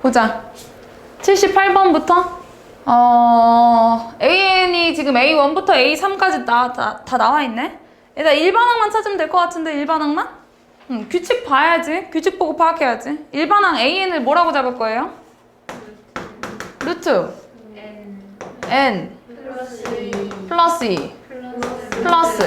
보자. 78번부터 어, AN이 지금 A1부터 A3까지 나, 다, 다 나와 있네. 일단 일반항만 찾으면 될 것 같은데 일반항만? 응, 규칙 봐야지. 규칙 보고 파악해야지. 일반항 AN을 뭐라고 잡을 거예요? 루트 N 플러스 2 플러스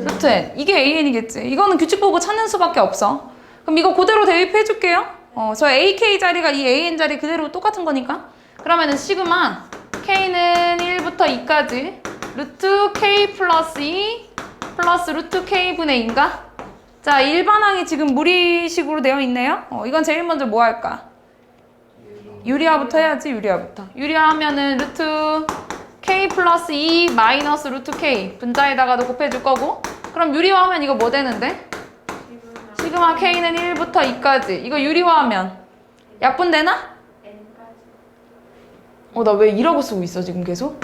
루트 N 이게 AN이겠지. 이거는 규칙 보고 찾는 수밖에 없어. 그럼 이거 그대로 대입해 줄게요. 어, 저 AK 자리가 이 AN 자리 그대로 똑같은 거니까. 그러면은 시그마 K는 1부터 2까지 루트 K 플러스 2 플러스 루트 K분의 2인가? 자, 일반항이 지금 무리식으로 되어 있네요. 어, 이건 제일 먼저 뭐 할까? 유리화부터 해야지, 유리화부터. 유리화 하면은 루트 K 플러스 2 마이너스 루트 K 분자에다가도 곱해줄 거고 그럼 유리화 하면 이거 뭐 되는데? 시그마 K는 1부터 2까지 이거 유리화하면 약분되나? 어, 나 왜 이라고 쓰고 있어, 지금 계속?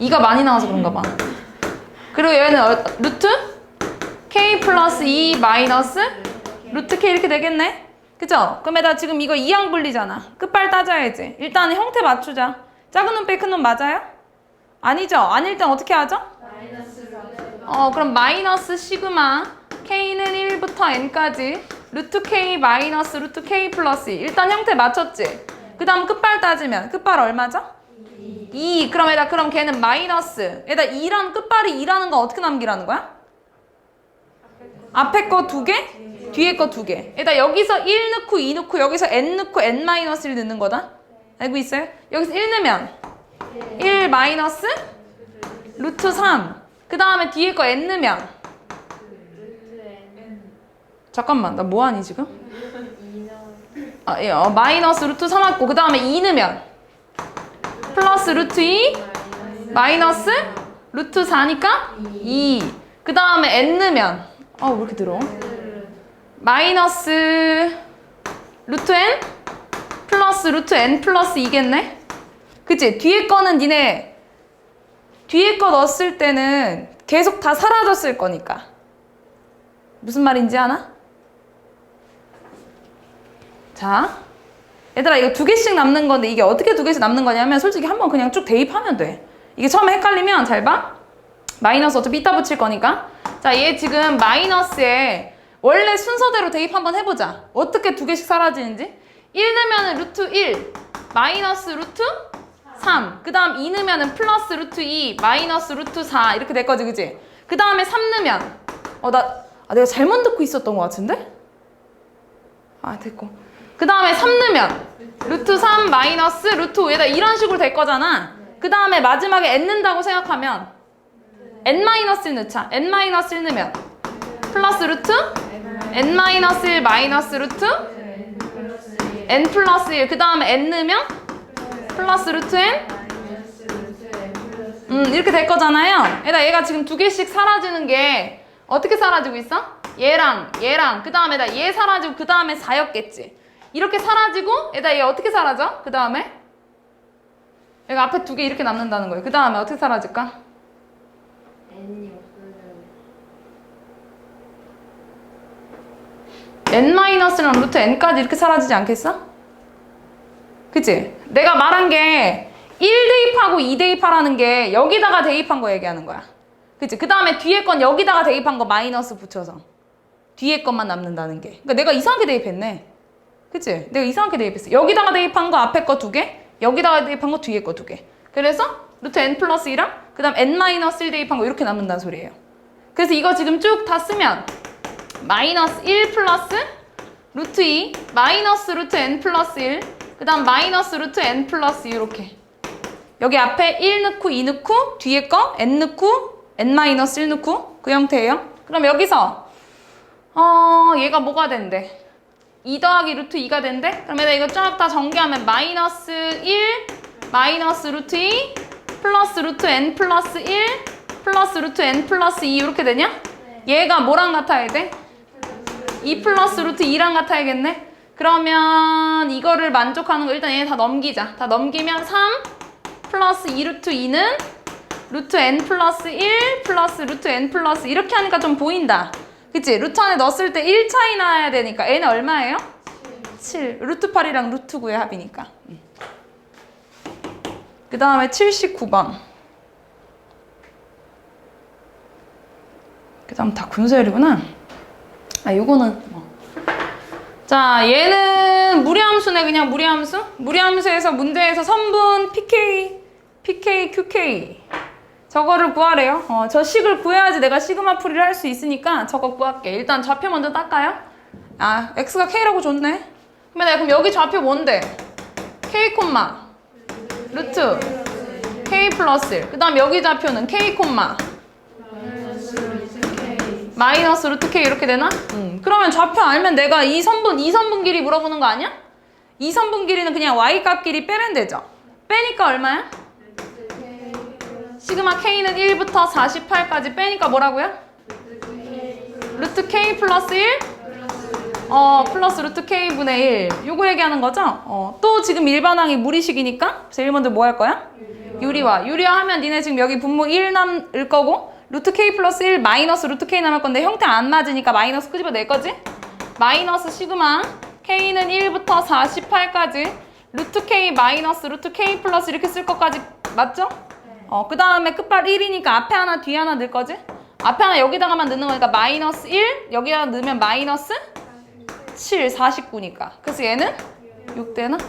2가 많이 나와서 그런가 봐. 그리고 얘는 어, 루트 K 플러스 2 마이너스 루트 K 이렇게 되겠네? 그죠? 그럼 에다 지금 이거 이항 분리잖아. 끝발 따져야지. 일단 형태 맞추자. 작은 놈빼큰놈 맞아요? 아니죠? 아닐 땐 어떻게 하죠? 어, 그럼 마이너스 시그마 K는 1부터 N까지 루트 K 마이너스 루트 K 플러스 2. 일단 형태 맞췄지? 그 다음 끝발 따지면 끝발 얼마죠? 2. 그럼 에다 그럼 걔는 마이너스. 에다 2란 끝발이 2라는 거 어떻게 남기라는 거야? 앞에 거 두 개, 뒤에 거 두 개. 에다 여기서 1 넣고 2 넣고 여기서 n 넣고 n 마이너스 1 넣는 거다. 알고 있어요? 여기서 1 넣으면 1 마이너스 루트 3. 그 다음에 뒤에 거 n 넣으면 잠깐만 나 뭐하니 지금? 아, 예, 어, 마이너스 루트 3 왔고 그 다음에 2 넣으면 플러스 루트 2 마이너스 루트 4니까 2. 그 다음에 n 넣으면 어, 왜 이렇게 들어? 마이너스 루트 n 플러스 루트 n 플러스 2겠네? 그치? 뒤에 거는 니네 뒤에 거 넣었을 때는 계속 다 사라졌을 거니까. 무슨 말인지 아나? 자, 얘들아 이거 두 개씩 남는 건데 이게 어떻게 두 개씩 남는 거냐면 솔직히 한번 그냥 쭉 대입하면 돼. 이게 처음에 헷갈리면 잘 봐. 마이너스 어차피 이따 붙일 거니까. 자, 얘 지금 마이너스에 원래 순서대로 대입 한번 해보자. 어떻게 두 개씩 사라지는지. 1 넣으면 루트 1, 마이너스 루트 3. 그 다음 2 넣으면 플러스 루트 2, 마이너스 루트 4. 이렇게 될 거지, 그지? 그 다음에 3 넣으면, 어, 나, 아, 내가 잘못 듣고 있었던 것 같은데? 아, 됐고. 그 다음에 3 넣으면, 루트 3, 마이너스 루트 5에다 이런 식으로 될 거잖아. 그 다음에 마지막에 n 넣는다고 생각하면, n 마이너스 1 넣자. n 마이너스 1 넣으면, 플러스 루트, n 마이너스 1 마이너스 루트, n 플러스 1. 그 다음에 n 넣으면, 플러스 루트 n? 음, 이렇게 될 거잖아요. 얘다 얘가 지금 두 개씩 사라지는 게 어떻게 사라지고 있어? 얘랑 얘랑 그 다음에 다 얘 사라지고 그 다음에 4였겠지. 이렇게 사라지고 얘다 얘 어떻게 사라져? 그 다음에 얘가 앞에 두 개 이렇게 남는다는 거예요. 그 다음에 어떻게 사라질까? N이 없어져요. n-랑 루트 n까지 이렇게 사라지지 않겠어? 그치? 내가 말한 게 1 대입하고 2 대입하라는 게 여기다가 대입한 거 얘기하는 거야. 그치? 그 다음에 뒤에 건 여기다가 대입한 거 마이너스 붙여서 뒤에 것만 남는다는 게. 그러니까 내가 이상하게 대입했네. 그치? 내가 이상하게 대입했어. 여기다가 대입한 거 앞에 거 두 개, 여기다가 대입한 거 뒤에 거 두 개. 그래서 루트 n 플러스 1이랑 그 다음 n 마이너스 1 대입한 거 이렇게 남는다는 소리예요. 그래서 이거 지금 쭉 다 쓰면 마이너스 1 플러스 루트 2 마이너스 루트 n 플러스 1 그 다음 마이너스 루트 n 플러스 2 이렇게 여기 앞에 1 넣고 2 넣고 뒤에 거 n 넣고 n 마이너스 1 넣고 그 형태예요 그럼 여기서 어 얘가 뭐가 된대 2 더하기 루트 2가 된대 그럼 얘가 이거 쫙다 전개하면 마이너스 1 마이너스 루트 2 플러스 루트 n 플러스 1 플러스 루트 n 플러스 2 이렇게 되냐? 얘가 뭐랑 같아야 돼? 2 플러스 루트 2랑 같아야겠네? 그러면 이거를 만족하는 거 일단 얘네 다 넘기자. 다 넘기면 3 플러스 2 루트 2는 루트 n 플러스 1 플러스 루트 n 플러스 이렇게 하니까 좀 보인다. 그치? 루트 안에 넣었을 때 1 차이 나야 되니까 n은 얼마예요? 7. 루트 8이랑 루트 9의 합이니까. 그 다음에 79번. 그 다음 다 군수열이구나. 아, 요거는 뭐. 자, 얘는 무리함수네, 그냥 무리함수? 무리함수에서 문제에서 선분 PK, PK, QK. 저거를 구하래요. 어, 저 식을 구해야지 내가 시그마 풀이를 할 수 있으니까 저거 구할게. 일단 좌표 먼저 닦아요. 아, x가 k라고 줬네. 그러면 내가 그럼 여기 좌표 뭔데? k 콤마 루트 k 플러스 1. 그 다음 여기 좌표는 k 콤마 마이너스 루트 k 이렇게 되나? 음. 그러면 좌표 알면 내가 이 선분 이 선분 길이 물어보는 거 아니야? 이 선분 길이는 그냥 y 값 길이 빼면 되죠. 빼니까 얼마야? 시그마 k는 1부터 48까지 빼니까 뭐라고요? 루트 k 플러스 1? 어, 플러스 루트 k분의 1. 요거 얘기하는 거죠? 어, 또 지금 일반항이 무리식이니까 제일 먼저 뭐 할 거야? 유리화. 유리화 하면 니네 지금 여기 분모 1 남을 거고 루트 k 플러스 1 마이너스 루트 k 남을 건데 형태 안 맞으니까 마이너스 끄집어 낼 거지? 마이너스 시그마 k는 1부터 48까지 루트 k 마이너스 루트 k 플러스 이렇게 쓸 것까지 맞죠? 어, 그 다음에 끝발 1이니까 앞에 하나 뒤에 하나 넣을 거지? 앞에 하나 여기다가만 넣는 거니까 마이너스 1 여기다 넣으면 마이너스 7, 49니까. 그래서 얘는 6대나?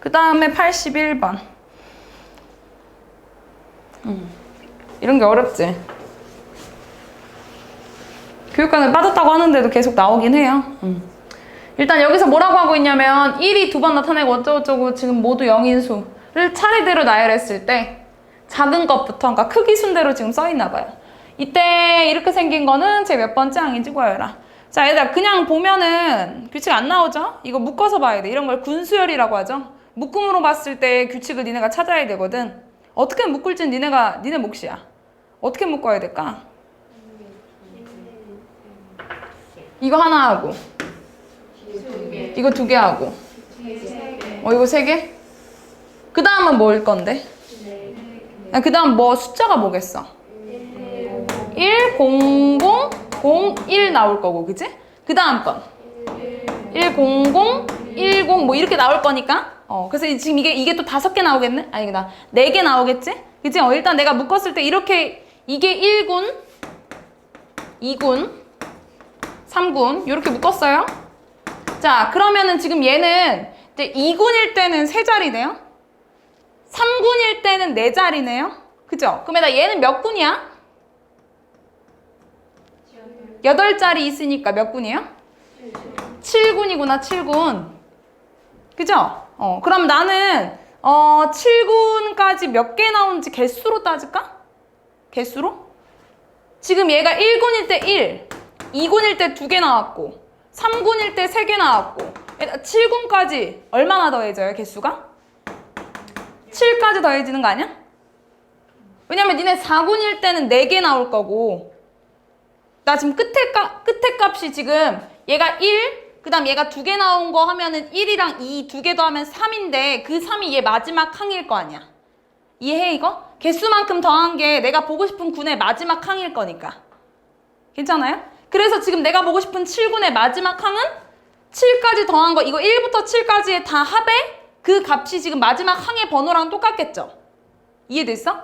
그 다음에 81번. 음. 이런 게 어렵지? 교육관을 빠졌다고 하는데도 계속 나오긴 해요. 음. 일단 여기서 뭐라고 하고 있냐면 1이 두 번 나타내고 어쩌고저쩌고 지금 모두 0인수를 차례대로 나열했을 때 작은 것부터 그러니까 크기 순대로 지금 써 있나 봐요. 이때 이렇게 생긴 거는 제 몇 번째 항인지 구하여라. 자, 얘들아 그냥 보면은 규칙 안 나오죠? 이거 묶어서 봐야 돼. 이런 걸 군수열이라고 하죠. 묶음으로 봤을 때 규칙을 니네가 찾아야 되거든. 어떻게 묶을지는 니네가 니네 몫이야. 어떻게 묶어야 될까? 이거 하나 하고 이거 두 개 하고 어 이거 세 개? 그 다음은 뭐일 건데? 그 다음 뭐 숫자가 뭐겠어? 1, 0, 0, 0, 1 나올 거고, 그치? 그 다음 건. 1, 0, 0, 1, 0, 뭐 이렇게 나올 거니까. 어, 그래서 지금 이게, 이게 또 다섯 개 나오겠네? 아니, 나, 네개 나오겠지? 그치? 어, 일단 내가 묶었을 때 이렇게, 이게 1군, 2군, 3군, 이렇게 묶었어요. 자, 그러면은 지금 얘는 이제 2군일 때는 세 자리네요. 3군일 때는 네 자리네요. 그죠? 그러면 얘는 몇 군이야? 여덟 자리 있으니까 몇 군이에요? 7군이구나, 7군. 그죠? 어, 그럼 나는, 어, 7군까지 몇 개 나오는지 개수로 따질까? 개수로? 지금 얘가 1군일 때 1, 2군일 때 2개 나왔고, 3군일 때 3개 나왔고, 7군까지 얼마나 더해져요, 개수가? 7까지 더해지는 거 아니야? 왜냐면 니네 4군일 때는 4개 나올 거고, 나 지금 끝에 값, 끝에 값이 지금 얘가 1, 그 다음 얘가 두개 나온 거 하면은 1이랑 2두개 더하면 3인데 그 3이 얘 마지막 항일 거 아니야. 이해해 이거? 개수만큼 더한 게 내가 보고 싶은 군의 마지막 항일 거니까. 괜찮아요? 그래서 지금 내가 보고 싶은 7군의 마지막 항은 7까지 더한 거 이거 1부터 7까지의 다 합에 그 값이 지금 마지막 항의 번호랑 똑같겠죠? 이해됐어?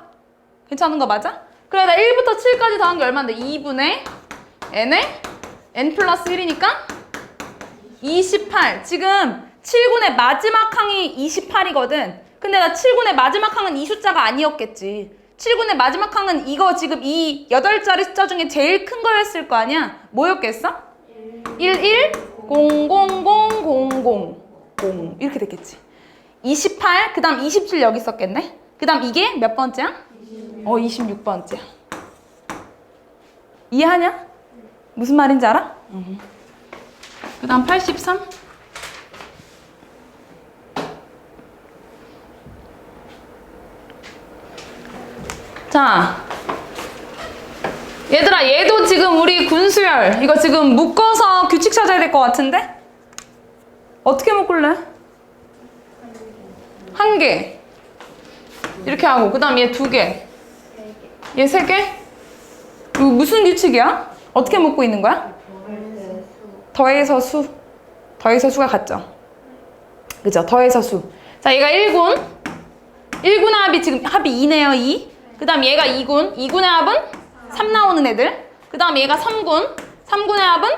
괜찮은 거 맞아? 그래 나 1부터 7까지 더한 게 얼마인데 2분의 n에 n 플러스 1이니까 28 지금 7군의 마지막 항이 28이거든 근데 나 7군의 마지막 항은 이 숫자가 아니었겠지 7군의 마지막 항은 이거 지금 이 8자리 숫자 중에 제일 큰 거였을 거 아니야 뭐였겠어? 1 1 0 0 0 0 0 0 이렇게 됐겠지 28 그 다음 27 여기 있었겠네 그 다음 이게 몇 번째야? 어 26번째야 이해하냐? 무슨 말인지 알아? 그 다음 83 자 얘들아 얘도 지금 우리 군수열 이거 지금 묶어서 규칙 찾아야 될 것 같은데? 어떻게 묶을래? 한 개 이렇게 하고 그 다음 얘 두 개 얘 세 개? 이거 무슨 규칙이야? 어떻게 묶고 있는 거야? 더해서 수. 더해서 수가 같죠? 그죠? 더해서 수. 자, 얘가 1군. 1군의 합이 지금 합이 2네요, 2. 그 다음 얘가 2군. 2군의 합은 3 나오는 애들. 그 다음 얘가 3군. 3군의 합은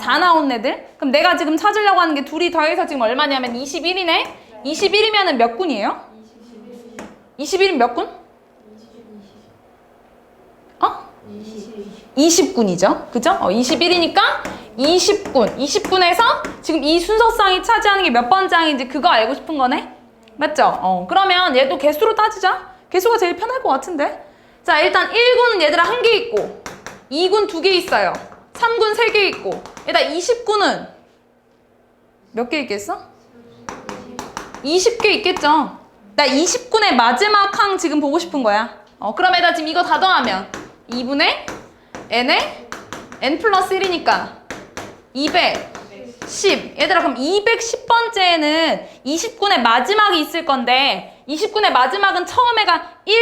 4 나오는 애들. 그럼 내가 지금 찾으려고 하는 게 둘이 더해서 지금 얼마냐면 21이네? 21이면은 몇 군이에요? 21이면 몇 군? 어? 20군이죠. 그죠? 어, 21이니까 20군. 20군에서 지금 이 순서상이 차지하는 게 몇 번장인지 그거 알고 싶은 거네? 맞죠? 어, 그러면 얘도 개수로 따지자. 개수가 제일 편할 것 같은데? 자, 일단 1군은 얘들아 한 개 있고, 2군 두 개 있어요. 3군 세 개 있고, 일단 20군은 몇 개 있겠어? 20개 있겠죠? 나 20군의 마지막 항 지금 보고 싶은 거야. 어, 그럼 얘들아 지금 이거 다 더하면 2분의 n에 n 플러스 1이니까 210. 얘들아 그럼 210번째에는 20군의 마지막이 있을 건데 20군의 마지막은 처음에가 1,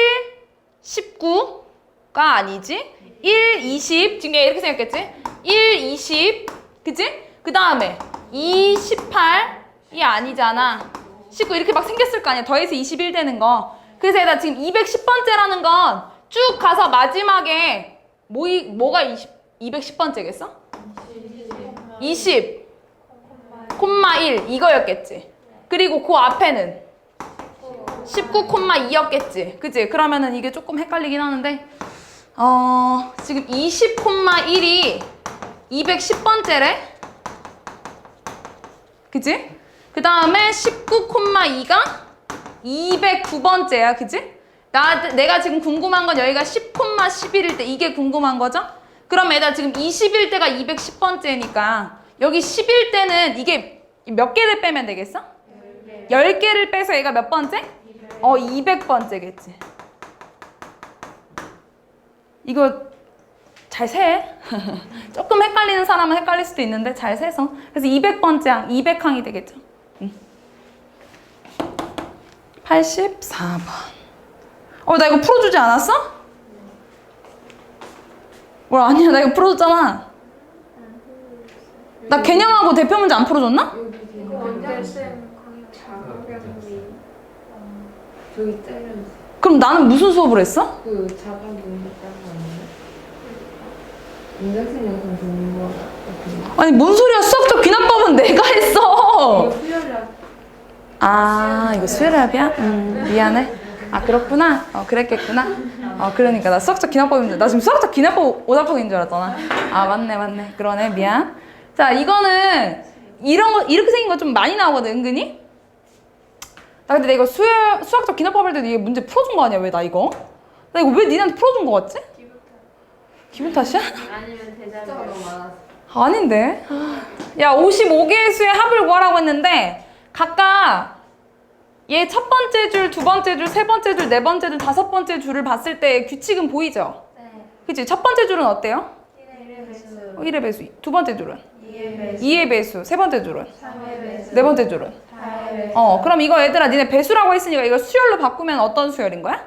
19가 아니지? 1, 20. 지금 얘 이렇게 생각했지? 1, 20. 그치? 그 다음에 2, 18이 아니잖아. 19 이렇게 막 생겼을 거 아니야. 더해서 21 되는 거. 그래서 얘들아 지금 210번째라는 건 쭉 가서 마지막에 뭐이, 뭐가 20, 210번째겠어? 20, 콤마 1 이거였겠지. 그리고 그 앞에는 19,2였겠지. 그치? 그러면은 이게 조금 헷갈리긴 하는데 어, 지금 20,1이 210번째래? 그치? 그 다음에 19,2가 209번째야. 그치? 나, 내가 지금 궁금한 건 여기가 10,11일 때 이게 궁금한 거죠? 그럼 애다 지금 20일 때가 210번째니까 여기 10일 때는 이게 몇 개를 빼면 되겠어? 10개 를 빼서 얘가 몇 번째? 어, 200번째겠지. 이거 잘 세. 조금 헷갈리는 사람은 헷갈릴 수도 있는데 잘 세서. 그래서 200번째 항, 200항이 되겠죠. 응. 84번. 어, 나 이거 풀어주지 않았어? 뭘 아니야, 나 이거 풀어줬잖아. 나 개념하고 대표 문제 안 풀어줬나? 그럼 나는 무슨 수업을 했어? 아니, 뭔 소리야. 수학적 귀납법은 내가 했어. 아, 이거 수혈합이야? 음, 미안해. 아, 그렇구나. 어, 그랬겠구나. 어, 그러니까. 나 수학적 기납법인데. 나 지금 수학적 기납법 오답법인 줄 알았잖아. 아, 맞네, 맞네. 그러네. 미안. 자, 이거는 이런 거, 이렇게 생긴 거 좀 많이 나오거든, 은근히? 나 근데 내가 수학, 수학적 기납법 할 때도 이게 문제 풀어준 거 아니야, 왜 나 이거? 나 이거 왜 니네한테 풀어준 거 같지? 기분 탓이야? 아니면 대답이 너무 많아서. 아닌데. 야, 55개의 수의 합을 구하라고 했는데 각각 얘 첫 번째 줄, 두 번째 줄, 세 번째 줄, 네 번째 줄, 다섯 번째 줄을 봤을 때 규칙은 보이죠? 네. 그치? 첫 번째 줄은 어때요? 1의 배수, 1의 배수. 두 번째 줄은? 2의 배수, 2의 배수. 세 번째 줄은? 3의 배수, 네 번째 줄은? 4의 배수. 어, 그럼 이거 얘들아 니네 배수라고 했으니까 이거 수열로 바꾸면 어떤 수열인 거야?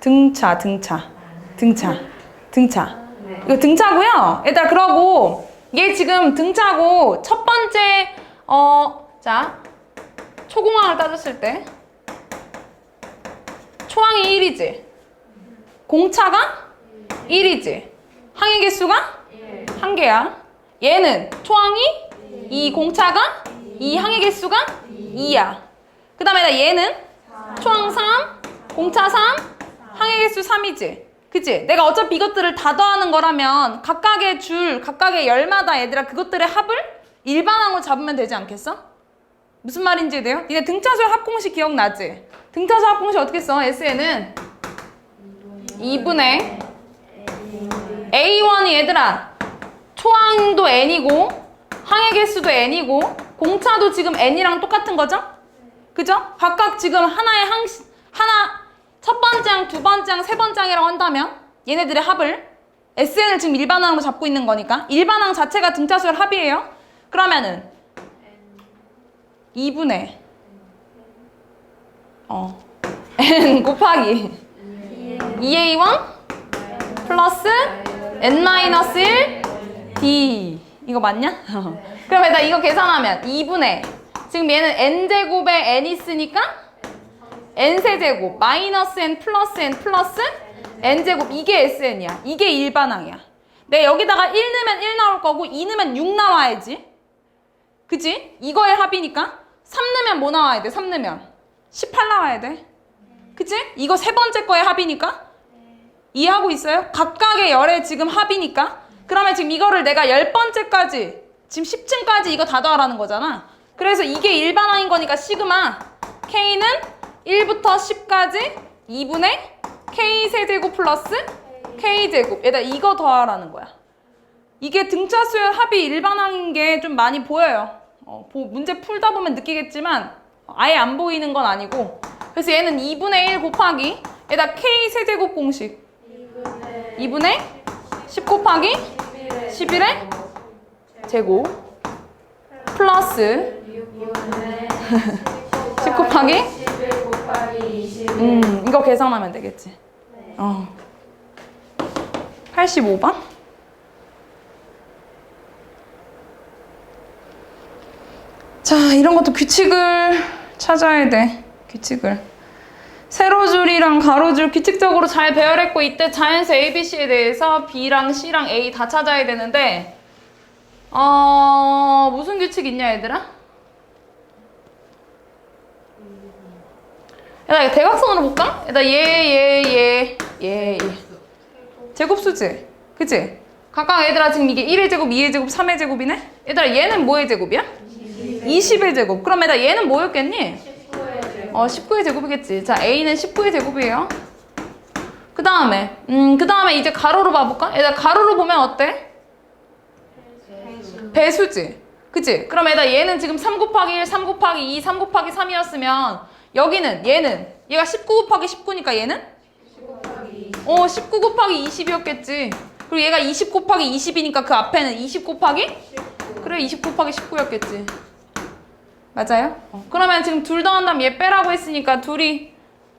등차, 등차. 등차. 등차. 네. 이거 등차고요. 얘들아 그러고 얘 지금 등차고 첫 번째 어 자 초공항을 따졌을 때 초항이 1이지. 공차가 1이지. 항의 개수가 한 개야. 얘는 초항이 2, 공차가 2, 항의 개수가 2야. 그 다음에 얘는 초항 3, 공차 3, 항의 개수 3이지. 그치? 내가 어차피 이것들을 다 더하는 거라면 각각의 줄, 각각의 열마다 얘들아 그것들의 합을 일반항으로 잡으면 되지 않겠어? 무슨 말인지 돼요? 니네 등차수열 합공식 기억나지? 등차수 합공식 어떻게 써? SN은 2분의 A1이 얘들아 초항도 N이고 항의 개수도 N이고 공차도 지금 N이랑 똑같은 거죠? 그죠? 각각 지금 하나의 항 하나 첫 번째 항, 두 번째 항, 세 번째 항이라고 한다면 얘네들의 합을 SN을 지금 일반항으로 잡고 있는 거니까 일반항 자체가 등차수열 합이에요. 그러면은 2분의 어 N 곱하기 2A1 플러스 n-1 d 이거 맞냐? 그럼 일단 이거 계산하면 2분의 지금 얘는 n제곱에 n 있으니까 n세제곱 마이너스 n 플러스 n 플러스 n제곱 이게 sn이야 이게 일반항이야 내 여기다가 1 넣으면 1 나올 거고 2 넣으면 6 나와야지 그지? 이거의 합이니까 3 넣으면 뭐 나와야 돼? 3 넣으면 18 나와야 돼 그치? 이거 세 번째 거의 합이니까 이해하고 있어요? 각각의 열의 지금 합이니까? 그러면 지금 이거를 내가 열 번째까지 지금 10층까지 이거 다 더하라는 거잖아. 그래서 이게 일반항인 거니까 시그마 K는 1부터 10까지 2분의 K 세제곱 플러스 K 제곱. 얘다 이거 더하라는 거야. 이게 등차 수열 합이 일반항인 게 좀 많이 보여요. 어, 보- 문제 풀다 보면 느끼겠지만 아예 안 보이는 건 아니고. 그래서 얘는 2분의 1 곱하기 얘다 K 세제곱 공식 2분의 10 곱하기 11의 제곱 플러스 10 곱하기 11 곱하기 21. 음 이거 계산하면 되겠지? 어. 85번? 자 이런 것도 규칙을 찾아야 돼. 규칙을 세로줄이랑 가로줄 규칙적으로 잘 배열했고 이때 자연수 ABC에 대해서 B랑 C랑 A 다 찾아야 되는데 어 무슨 규칙 있냐 얘들아? 얘들아 이거 대각선으로 볼까? 얘들아 얘얘얘 얘 얘, 얘. 제곱수지? 그치? 각각 얘들아 지금 이게 1의 제곱, 2의 제곱, 3의 제곱이네? 얘들아 얘는 뭐의 제곱이야? 20의 제곱 그럼 얘들아 얘는 뭐였겠니? 19의 제곱. 어, 19의 제곱이겠지. 자, A는 19의 제곱이에요. 그 다음에, 음, 그 다음에 이제 가로로 봐볼까? 얘들아, 가로로 보면 어때? 배수. 배수지. 그치? 그럼 얘들아, 얘는 지금 3 곱하기 1, 3 곱하기 2, 3 곱하기 3이었으면, 여기는, 얘는, 얘가 19 곱하기 19니까 얘는? 10 곱하기 20. 어, 19 곱하기 20이었겠지. 그리고 얘가 20 곱하기 20이니까 그 앞에는 20 곱하기? 19. 그래, 20 곱하기 19였겠지. 맞아요? 어, 그러면 지금 둘 더한 다음 얘 빼라고 했으니까 둘이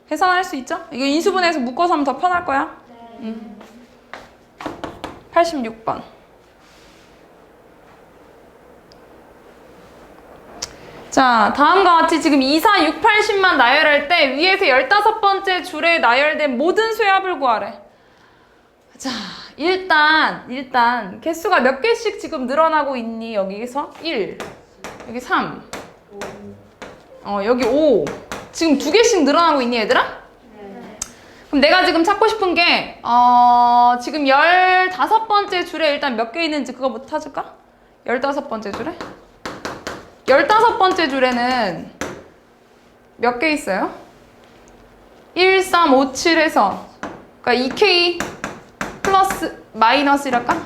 계산할 수 있죠? 이거 인수분해해서 묶어서 하면 더 편할 거야. 네. 86번. 자, 다음과 같이 지금 2, 4, 6, 8, 10만 나열할 때 위에서 15번째 줄에 나열된 모든 수합을 구하래. 자, 일단, 일단, 개수가 몇 개씩 지금 늘어나고 있니? 여기서 1, 여기 3, 어, 여기 5. 지금 두 개씩 늘어나고 있니, 얘들아? 네. 그럼 내가 지금 찾고 싶은 게, 어, 지금 15번째 줄에 일단 몇 개 있는지 그거부터 찾을까? 15번째 줄에? 15번째 줄에는 몇 개 있어요? 1, 3, 5, 7에서, 그러니까 2K 플러스 마이너스랄까?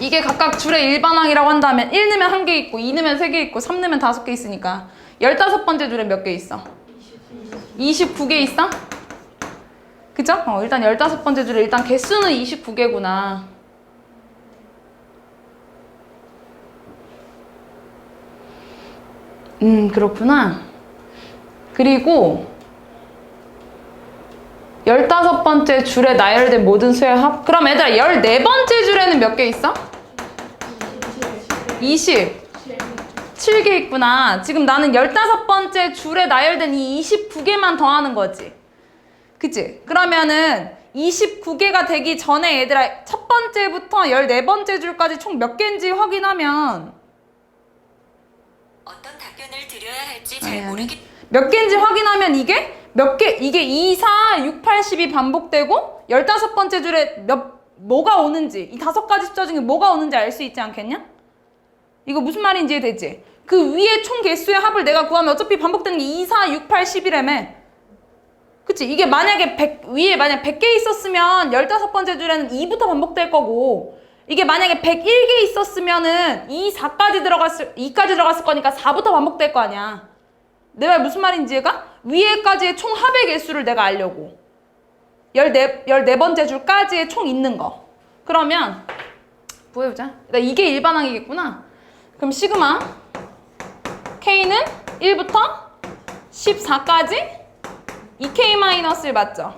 이게 각각 줄의 일반항이라고 한다면 1 넣으면 1개 있고 2 넣으면 3개 있고 3 넣으면 5개 있으니까 15번째 줄에 몇 개 있어? 29개 있어? 그죠? 어, 일단 15번째 줄에 일단 개수는 29개구나. 음, 그렇구나. 그리고 15번째 줄에 나열된 모든 수의 합? 그럼 얘들아 14번째 줄에는 몇 개 있어? 20. 7개 있구나. 지금 나는 15번째 줄에 나열된 이 29개만 더하는 거지. 그치? 그러면은 29개가 되기 전에 얘들아 첫 번째부터 14번째 줄까지 총 몇 개인지 확인하면 어떤 답변을 드려야 할지 잘. 모르겠. 몇 개인지 확인하면 이게 몇 개, 이게 2, 4, 6, 8, 10이 반복되고 15번째 줄에 몇, 뭐가 오는지 이 다섯 가지 숫자 중에 뭐가 오는지 알 수 있지 않겠냐? 이거 무슨 말인지 이해되지? 그 위에 총 개수의 합을 내가 구하면 어차피 반복되는 게 2, 4, 6, 8, 10이라며 그치? 이게 만약에 100, 위에 만약 100개 있었으면 15번째 줄에는 2부터 반복될 거고 이게 만약에 101개 있었으면은 2, 4까지 들어갔을 2까지 들어갔을 거니까 4부터 반복될 거 아니야. 내 말 무슨 말인지 얘가? 위에까지의 총 합의 개수를 내가 알려고. 14, 14번째 줄까지의 총 있는 거. 그러면 보여보자. 나 이게 일반항이겠구나. 그럼 시그마 K는 1부터 14까지 2K-1 맞죠?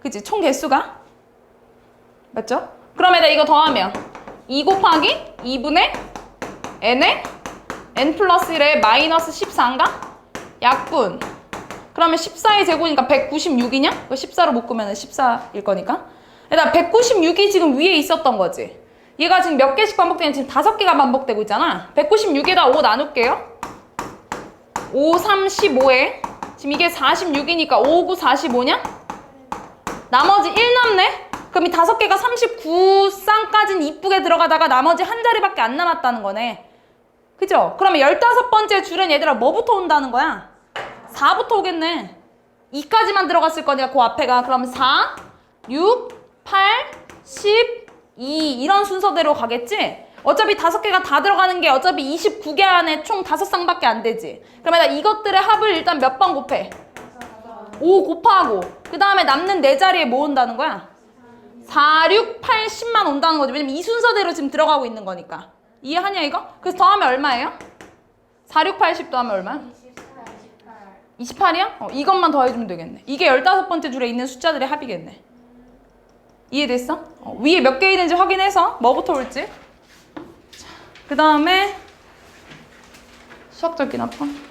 그치? 총 개수가? 맞죠? 그러면 이거 더하면 2 곱하기 2분의 n에 n 플러스 1에 마이너스 14인가? 약분. 그러면 14의 제곱이니까 196이냐? 그 14로 묶으면 14일 거니까. 일단 196이 지금 위에 있었던 거지. 얘가 지금 몇 개씩 반복되는 지금 다섯 개가 반복되고 있잖아. 196에다 5 나눌게요. 5, 3, 15에 지금 이게 46이니까 5, 9, 45냐? 나머지 1 남네? 그럼 이 다섯 개가 39쌍까지는 이쁘게 들어가다가 나머지 한 자리밖에 안 남았다는 거네. 그죠? 그러면 15번째 줄엔 얘들아 뭐부터 온다는 거야? 4부터 오겠네. 2까지만 들어갔을 거니까 그 앞에가 그럼 4, 6, 8, 10, 2 이런 순서대로 가겠지? 어차피 다섯 개가 다 들어가는 게 어차피 29개 안에 총 다섯 쌍밖에 안 되지. 그러면 이것들의 합을 일단 몇 번 곱해? 5 곱하고 그 다음에 남는 네 자리에 뭐 온다는 거야? 4, 6, 8, 10만 온다는 거지. 왜냐면 이 순서대로 지금 들어가고 있는 거니까. 이해하냐 이거? 그래서 더하면 얼마예요? 4, 6, 8, 10 더하면 얼마야? 28 이야? 어, 이것만 더해주면 되겠네. 이게 15번째 줄에 있는 숫자들의 합이겠네. 이해됐어? 어, 위에 몇 개 있는지 확인해서 뭐부터 올지. 그 다음에 수학적 기납법.